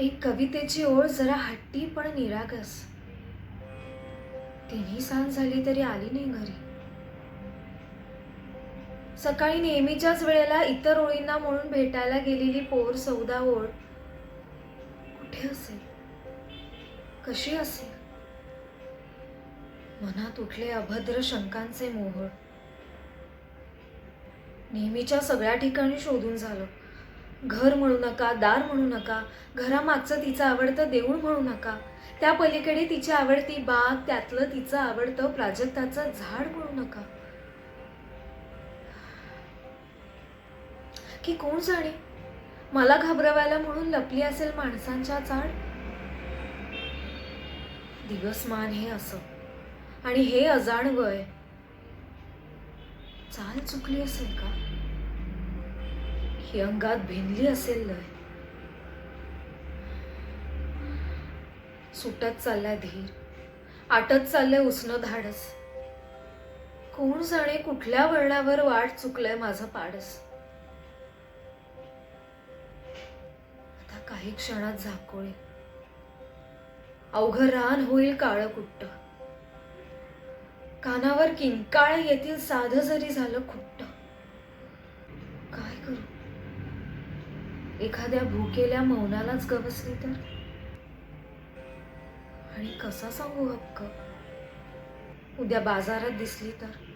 एक कवितेची ओळ जरा हट्टी पण निरागस. तिन्ही सांज झाली तरी आली नाही घरी. सकाळी नेहमीच्याच वेळेला इतर ओळींना म्हणून भेटायला गेलेली पोर सौदा ओळ कुठे असेल? कशी असेल? मनात उठले अभद्र शंकांचे मोहळ. नेहमीच्या सगळ्या ठिकाणी शोधून झालं. घर म्हणू नका दार म्हणू नका घरामागचं तिचं आवडतं देऊळ म्हणू नका. त्या पलीकडे तिची आवडती बाग त्यातलं तिचं आवडतं प्राजक्ताचं झाड म्हणू नका. की कोण जाणे? मला घाबरवायला म्हणून लपली असेल माणसांच्या चाड दिवसमान हे असं. आणि हे अजाण वय. चाल चुकली असेल का? ही अंगात भिनली असेल लय. सुटत चाललाय धीर. आटत चाललंय उसणं धाडस. कोण जाणे कुठल्या वळणावर वाट चुकलंय माझं पाडस. आता काही क्षणात झाकोळे. अवघं रान होईल काळ कुट्ट. कानावर किंकाळ येतील साधं जरी झालं खुट्ट. काय करू? एखाद्या भुकेल्या मौनालाच गवसली तर? आणि कसा सांगू हक्क? उद्या बाजारात दिसली तर?